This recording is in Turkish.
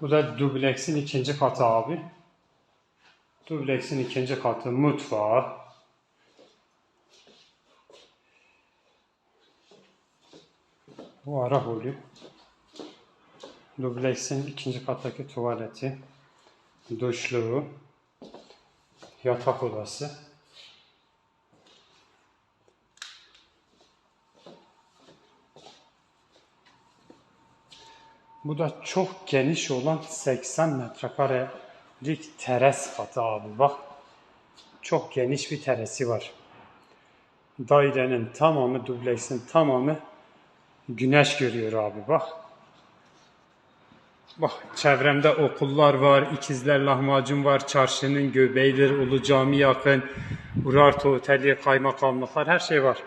Bu da dubleksin ikinci katı abi. Dubleksin ikinci katı mutfağı. Bu ara holü. Dubleksin ikinci kattaki tuvaleti. Duşluğu. Yatak odası. Bu da çok geniş olan 80 metrekarelik teres katı abi bak. Çok geniş bir teresi var. Dairenin tamamı, dubleksin tamamı güneş görüyor abi bak. Bak çevremde okullar var, ikizler lahmacun var, çarşının göbeğidir, Ulu Cami yakın, Urartu Oteli, kaymakamlıklar her şey var.